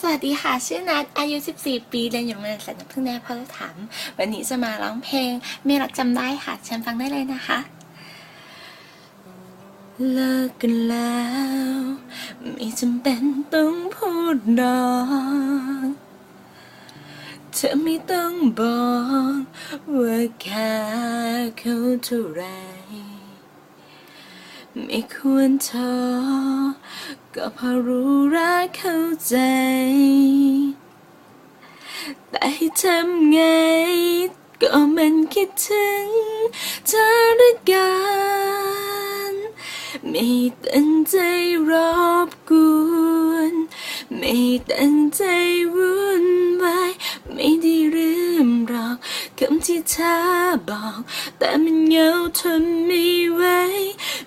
สวัสดีค่ะ ชื่อนัทอายุ 14 ปี เรียนอยู่โรงเรียนสันน้ำพึ่งแน่พลถามวันนี้จะมาร้องเพลงไม่รักจำได้ค่ะเชิญฟังได้เลยนะคะ เลิกกันแล้ว ไม่จำเป็นต้องพูดดอกเธอไม่ต้องบอกว่าแค่เขาเท่าไหร ไม่ควรท้อก็เพอรู้รักเข้าใจ แต่ให้ทำไง ก็มันคิดถึงเธอเหลือเกันไม่ตั้งใจรอบกวน ไม่ตั้งใจวุ่ คำที่เธอบอก แต่มันเหงาทนไม่ไหว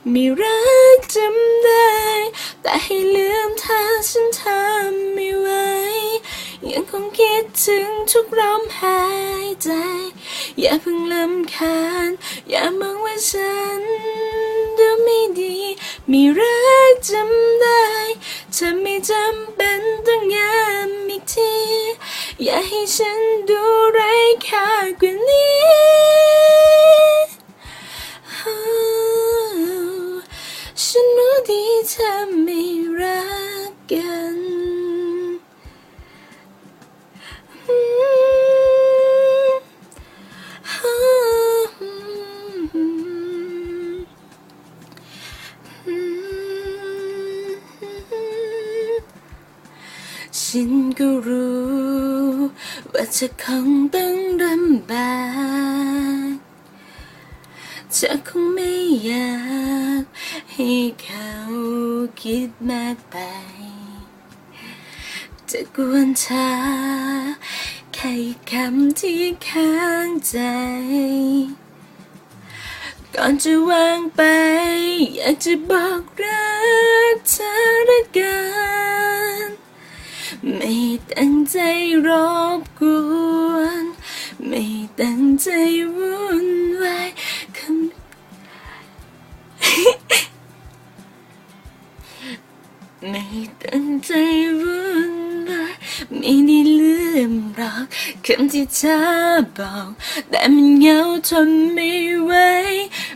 ไม่รักจำได้ แต่ให้ลืมเธอฉันทำไม่ไหวยังคงคิดถึงทุกลมหายใจ อย่าเพิ่งลำคาญ อย่ามองว่าฉันดูไม่ดีไม่รักจำได้เธอไม่จำเป็นต้องย้ำ อย่าให้ฉันดูไร้ค่ากว่านี้ฉันรู้ดีเธอไม่รักกัน ฉันก็รู้ว่าเธอคงต้องลำบากเธอคงไม่อยากให้เขาคิดมากไปจะกวนเธอแค่คำที่ค้างใจ ก่อนจะวางไป อยากจะบอกรักเธอละกัน ไม่ตั้งใจรบกวน ไม่ตั้งใจวุ่นวายคำไม่ตั้งใจวุ่นวายไม่ได้ลืมหรอกคำที่เธอบอก แต่มันเหงาทนไม่ไหว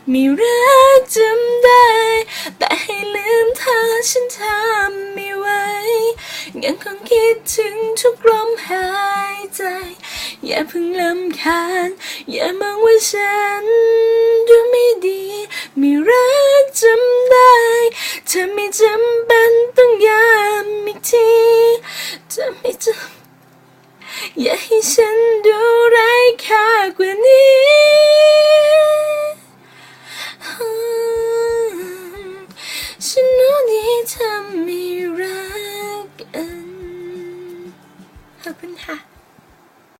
ไม่รักจำได้ แต่ให้ลืมเธอฉันทำ คิดถึงทุกลมหายใจ อย่าเพิ่งลำคาญ อย่ามองว่าฉันดูไม่ดีไม่รักจำได้เธอไม่จำเป็นต้องย้ำอีกทีเธอไม่จำอย่าให้ฉันดูไร้ค่ากว่านี้